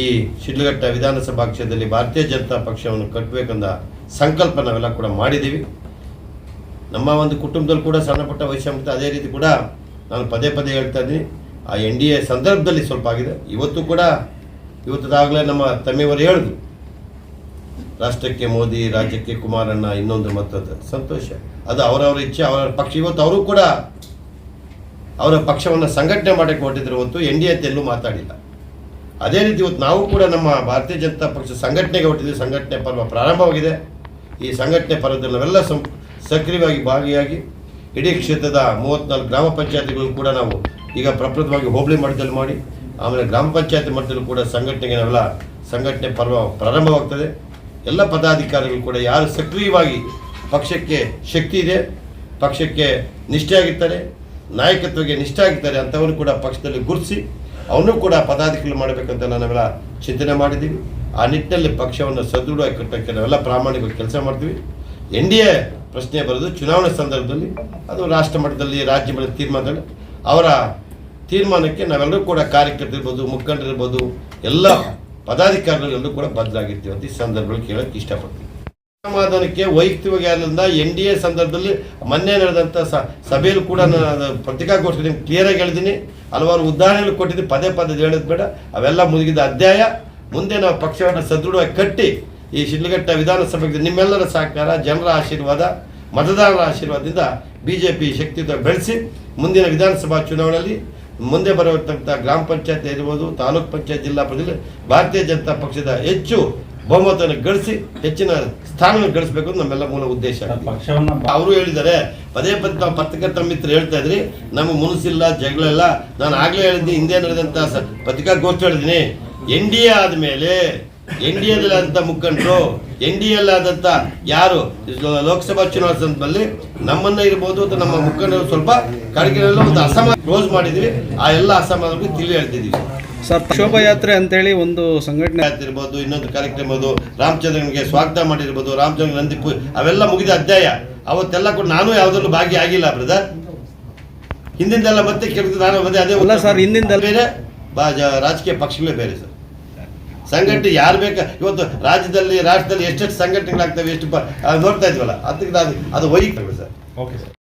Speaker 3: ಈ ಶಿಡ್ಲಘಟ್ಟ ವಿಧಾನಸಭಾ ಕ್ಷೇತ್ರದಲ್ಲಿ ಭಾರತೀಯ ಜನತಾ ಪಕ್ಷವನ್ನು ಕಟ್ಟಬೇಕಂದ ಸಂಕಲ್ಪ ನಾವೆಲ್ಲ ಕೂಡ ಮಾಡಿದ್ದೀವಿ. ನಮ್ಮ ಒಂದು ಕುಟುಂಬದಲ್ಲಿ ಕೂಡ ಸಣ್ಣಪುಟ್ಟ ವಯಸ್ಸಾಗುತ್ತೆ ಅದೇ ರೀತಿ ಕೂಡ ನಾನು ಪದೇ ಪದೇ ಹೇಳ್ತಾ ಇದ್ದೀನಿ. ಆ ಎನ್ ಡಿ ಎ ಸಂದರ್ಭದಲ್ಲಿ ಸ್ವಲ್ಪ ಆಗಿದೆ. ಇವತ್ತು ಕೂಡ, ಇವತ್ತದಾಗಲೇ ನಮ್ಮ ತಮ್ಮಿಯವರು ಹೇಳಿದ್ರು. ರಾಷ್ಟ್ರಕ್ಕೆ ಮೋದಿ, ರಾಜ್ಯಕ್ಕೆ ಕುಮಾರಣ್ಣ, ಇನ್ನೊಂದು ಮತ್ತೊಂದು ಸಂತೋಷ. ಅದು ಅವರವರ ಇಚ್ಛೆ, ಅವರ ಪಕ್ಷ. ಇವತ್ತು ಅವರು ಕೂಡ ಅವರ ಪಕ್ಷವನ್ನು ಸಂಘಟನೆ ಮಾಡಕ್ಕೆ ಹೊರಟಿದ್ರು. ಹೊತ್ತು ಎನ್ ಡಿ ಎ ಎಲ್ಲೂ ಮಾತಾಡಿಲ್ಲ. ಅದೇ ರೀತಿ ಇವತ್ತು ನಾವು ಕೂಡ ನಮ್ಮ ಭಾರತೀಯ ಜನತಾ ಪಕ್ಷ ಸಂಘಟನೆಗೆ ಹೊರಟಿದ್ವಿ. ಸಂಘಟನೆ ಪರ್ವ ಪ್ರಾರಂಭವಾಗಿದೆ. ಈ ಸಂಘಟನೆ ಪರ್ವದಲ್ಲಿ ನಾವೆಲ್ಲ ಸಕ್ರಿಯವಾಗಿ ಭಾಗಿಯಾಗಿ ಇಡೀ ಕ್ಷೇತ್ರದ ಮೂವತ್ತ್ನಾಲ್ಕು ಗ್ರಾಮ ಪಂಚಾಯತಿಗಳು ಕೂಡ ನಾವು ಈಗ ಪ್ರಪ್ರಥಮವಾಗಿ ಹೋಬಳಿ ಮಟ್ಟದಲ್ಲಿ ಮಾಡಿ, ಆಮೇಲೆ ಗ್ರಾಮ ಪಂಚಾಯತಿ ಮಟ್ಟದಲ್ಲೂ ಕೂಡ ಸಂಘಟನೆಗೆ ನಾವೆಲ್ಲ ಸಂಘಟನೆ ಪರ್ವ ಪ್ರಾರಂಭವಾಗ್ತದೆ. ಎಲ್ಲ ಪದಾಧಿಕಾರಿಗಳು ಕೂಡ ಯಾರು ಸಕ್ರಿಯವಾಗಿ ಪಕ್ಷಕ್ಕೆ ಶಕ್ತಿ ಇದೆ, ಪಕ್ಷಕ್ಕೆ ನಿಷ್ಠೆಯಾಗಿರ್ತಾರೆ, ನಾಯಕತ್ವಕ್ಕೆ ನಿಷ್ಠೆ ಆಗಿರ್ತಾರೆ ಅಂಥವನ್ನು ಕೂಡ ಪಕ್ಷದಲ್ಲಿ ಗುರುತಿಸಿ, ಅವನು ಕೂಡ ಪದಾಧಿಕಾರಿಗಳು ಮಾಡಬೇಕಂತ ನಾವೆಲ್ಲ ಚಿಂತನೆ ಮಾಡಿದ್ದೀವಿ. ಆ ನಿಟ್ಟಿನಲ್ಲಿ ಪಕ್ಷವನ್ನು ಸದೃಢವಾಗಿ ಕಟ್ಟೋಕ್ಕೆ ನಾವೆಲ್ಲ ಪ್ರಾಮಾಣಿಕವಾಗಿ ಕೆಲಸ ಮಾಡ್ತೀವಿ. ಎನ್ ಡಿ ಎ ಪ್ರಶ್ನೆ ಬರೋದು ಚುನಾವಣೆ ಸಂದರ್ಭದಲ್ಲಿ, ಅದು ರಾಷ್ಟ್ರ ಮಟ್ಟದಲ್ಲಿ, ರಾಜ್ಯ ಮಟ್ಟದ ತೀರ್ಮಾನದಲ್ಲಿ. ಅವರ ತೀರ್ಮಾನಕ್ಕೆ ನಾವೆಲ್ಲರೂ ಕೂಡ ಕಾರ್ಯಕರ್ತರಿರ್ಬೋದು, ಮುಖಂಡರಿರ್ಬೋದು, ಎಲ್ಲ ಪದಾಧಿಕಾರಿಗಳೆಲ್ಲರೂ ಕೂಡ ಬದಲಾಗಿರ್ತೀವಿ ಅಂತ ಈ ಸಂದರ್ಭದಲ್ಲಿ ಕೇಳೋಕ್ಕೆ ಇಷ್ಟಪಡ್ತೀವಿ ಸಮಾಧಾನಕ್ಕೆ ವೈಯಕ್ತಿಕವಾಗಿ ಆದ್ದರಿಂದ ಎನ್ ಡಿ ಎ ಸಂದರ್ಭದಲ್ಲಿ ಮೊನ್ನೆ ನಡೆದಂಥ ಸ, ಸಭೆಯಲ್ಲಿ ಕೂಡ ನಾನು ಪತ್ರಿಕಾಗೋಷ್ಠಿ ಕ್ಲಿಯರಾಗಿ ಹೇಳಿದ್ದೀನಿ. ಹಲವಾರು ಉದಾಹರಣೆಗಳು ಕೊಟ್ಟಿದ್ದೀನಿ. ಪದೇ ಪದೇ ಹೇಳೋದು ಬೇಡ. ಅವೆಲ್ಲ ಮುಗಿದ ಅಧ್ಯಾಯ. ಮುಂದೆ ನಾವು ಪಕ್ಷವನ್ನು ಸದೃಢವಾಗಿ ಕಟ್ಟಿ ಈ ಶಿಡ್ಲಘಟ್ಟ ವಿಧಾನಸಭೆಗೆ ನಿಮ್ಮೆಲ್ಲರ ಸಹಕಾರ, ಜನರ ಆಶೀರ್ವಾದ, ಮತದಾರರ ಆಶೀರ್ವಾದದಿಂದ ಬಿ ಜೆ ಪಿ ಶಕ್ತಿಯುತ ಬೆಳೆಸಿ ಮುಂದಿನ ವಿಧಾನಸಭಾ ಚುನಾವಣೆಯಲ್ಲಿ ಮುಂದೆ ಬರತಕ್ಕಂಥ ಗ್ರಾಮ ಪಂಚಾಯತ್ ಇರ್ಬೋದು ತಾಲೂಕ್ ಪಂಚಾಯತ್ ಜಿಲ್ಲಾ ಪಂಚಾಯತ್ ಭಾರತೀಯ ಜನತಾ ಪಕ್ಷದ ಹೆಚ್ಚು ಬಹುಮತವನ್ನು ಗಳಿಸಿ ಹೆಚ್ಚಿನ ಸ್ಥಾನವನ್ನು ಗಳಿಸಬೇಕು ನಮ್ಮೆಲ್ಲ ಮೂಲ ಉದ್ದೇಶ. ಅವರು ಹೇಳಿದ್ದಾರೆ ಪದೇ ಪದೇ ನಾವು ಪತ್ರಕರ್ತ ಮಿತ್ರ ಹೇಳ್ತಾ ಇದ್ರಿ ನಮ್ಮ ಮುನಿಸಿಲ್ಲ ಜಗಳ ಇಲ್ಲ ನಾನು ಆಗ್ಲೇ ಹೇಳಿದ್ದೆ ಹಿಂದೆ ನಡೆದಂತ ಪತ್ರಿಕಾ ಪತ್ರಿಕಾಗೋಷ್ಠಿ ಹೇಳಿದ್ದೀನಿ ಎನ್ ಡಿ ಎ ಆದಮೇಲೆ ಎನ್ ಡಿ ಎದಲ್ಲಂತ ಮುಖಂಡರು ಎನ್ ಡಿ ಎಲ್ ಆದಂತ ಯಾರು? ಲೋಕಸಭಾ ಚುನಾವಣೆ ಸಂದರ್ಭದಲ್ಲಿ ನಮ್ಮನ್ನ ಇರ್ಬೋದು ಅಥವಾ ನಮ್ಮ ಮುಖಂಡರು ಸ್ವಲ್ಪ ಕಡೆಗೆಲ್ಲ ಒಂದು ಅಸಮಾನ ಕ್ಲೋಸ್ ಮಾಡಿದ್ವಿ. ಆ ಎಲ್ಲ ಅಸಮಾಧಾನಕ್ಕೆ ತಿಳಿ ಹೇಳ್ತಿದ್ವಿ.
Speaker 4: ಸರ್ ಶೋಭಾಯಾತ್ರೆ ಅಂತೇಳಿ ಒಂದು ಸಂಘಟನೆ
Speaker 3: ಆಗ್ತಿರ್ಬೋದು ಇನ್ನೊಂದು ಕಾರ್ಯಕ್ರಮ ಇರ್ಬೋದು ರಾಮಚಂದ್ರನಿಗೆ ಸ್ವಾಗತ ಮಾಡಿರ್ಬೋದು ರಾಮಚಂದ್ರ ನಂದಿ ಅವೆಲ್ಲ ಮುಗಿದ ಅಧ್ಯಾಯ. ಅವತ್ತೆಲ್ಲ ಕೂಡ ನಾನು ಯಾವುದರಲ್ಲೂ ಭಾಗಿಯಾಗಿಲ್ಲ ಬ್ರದರ್ ಹಿಂದಿಂದೆಲ್ಲ ಮತ್ತೆ ಕೇಳಿದ್ರೆ ನಾನು ಬಂದೆ ಅದೇ
Speaker 4: ಅಲ್ಲ ಸರ್, ಹಿಂದಿಂದ
Speaker 3: ಬೇರೆ ರಾಜಕೀಯ ಪಕ್ಷಗಳೇ ಬೇರೆ ಸರ್. ಸಂಘಟನೆ ಯಾರು ಬೇಕಾ? ಇವತ್ತು ರಾಜ್ಯದಲ್ಲಿ, ರಾಷ್ಟ್ರದಲ್ಲಿ ಎಷ್ಟೆಷ್ಟು ಸಂಘಟನೆಗಳಾಗ್ತವೆ, ಎಷ್ಟು ನೋಡ್ತಾ ಇದ್ವಲ್ಲ? ಅದಕ್ಕೆ ಅದು ಅದು ವೈಯಕ್ತಿಕ ಸರ್.
Speaker 5: Okay sir